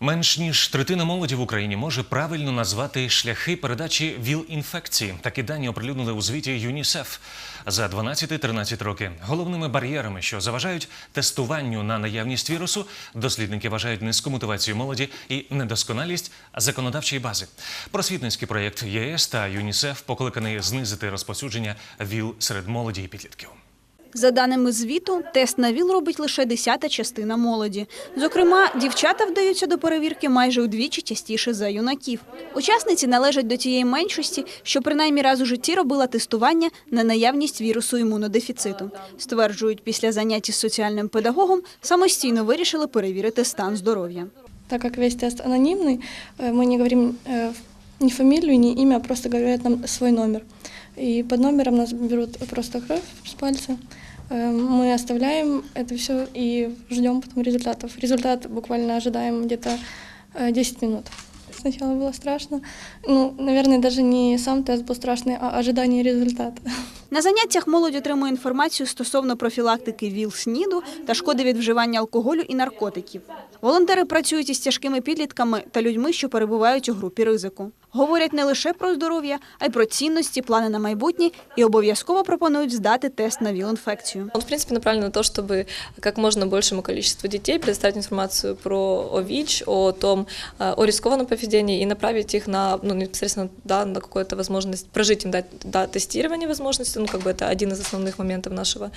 Менш ніж третина молоді в Україні може правильно назвати шляхи передачі ВІЛ-інфекції. Такі дані оприлюднили у звіті ЮНІСЕФ за 12-13 роки. Головними бар'єрами, що заважають тестуванню на наявність вірусу, дослідники вважають низьку мотивацію молоді і недосконалість законодавчої бази. Просвітницький проєкт ЄС та ЮНІСЕФ покликаний знизити розповсюдження ВІЛ серед молоді і підлітків. За даними звіту, тест на ВІЛ робить лише десята частина молоді. Зокрема, дівчата вдаються до перевірки майже удвічі частіше за юнаків. Учасниці належать до тієї меншості, що принаймні раз у житті робила тестування на наявність вірусу імунодефіциту. Стверджують, після занять із соціальним педагогом самостійно вирішили перевірити стан здоров'я. Так как весь тест анонимный, э, мы не говорим э, ни фамилию, ни имя, а просто говорят нам свой номер. И под номером нас берут просто кровь с пальца. Э, Мы оставляем это все и ждем потом результатов. Результат буквально ожидаем где-то э, 10 минут. Сначала было страшно. Ну, наверное, даже не сам тест был страшный, а ожидание результата. На заняттях молодь отримує інформацію стосовно профілактики ВІЛ-СНІДу та шкоди від вживання алкоголю і наркотиків. Волонтери працюють із тяжкими підлітками та людьми, що перебувають у групі ризику. Говорять не лише про здоров'я, а й про цінності, плани на майбутнє і обов'язково пропонують здати тест на ВІЛ-інфекцію. Он, в принципе, направлен на то, чтобы как можно большему количеству детей предоставить информацию про о ВИЧ, о том, э, о рискованном поведении и направить их на, ну, непосредственно, да, на какую-то возможность, прожить им дать да, тестирование возможности, ну, как бы это один из основных моментов нашего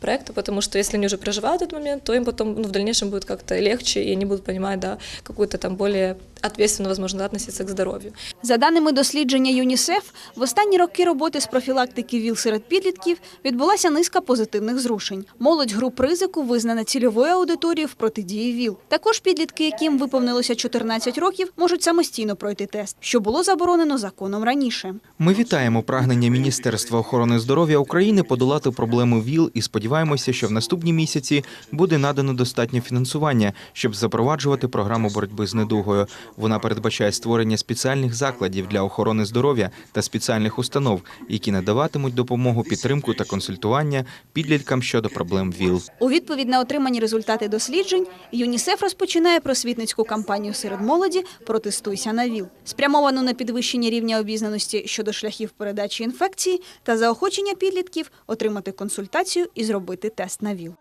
проекта, потому что если они уже проживают этот момент, то им потом, ну, в дальнейшем будет как-то легче, и они будут понимать, да, какую-то там более ответственно, возможно, относиться к здоровью. За даними дослідження ЮНІСЕФ, в останні роки роботи з профілактики ВІЛ серед підлітків відбулася низка позитивних зрушень. Молодь груп ризику визнана цільовою аудиторією в протидії ВІЛ. Також підлітки, яким виповнилося 14 років, можуть самостійно пройти тест, що було заборонено законом раніше. Ми вітаємо прагнення Міністерства охорони здоров'я України подолати проблему ВІЛ і сподіваємося, що в наступні місяці буде надано достатньо фінансування, щоб запроваджувати програму боротьби з недугою. Вона передбачає створення спеціальних закладів для охорони здоров'я та спеціальних установ, які надаватимуть допомогу, підтримку та консультування підліткам щодо проблем ВІЛ. У відповідь на отримані результати досліджень ЮНІСЕФ розпочинає просвітницьку кампанію серед молоді «Протестуйся на ВІЛ», спрямовану на підвищення рівня обізнаності щодо шляхів передачі інфекції та заохочення підлітків отримати консультацію і зробити тест на ВІЛ.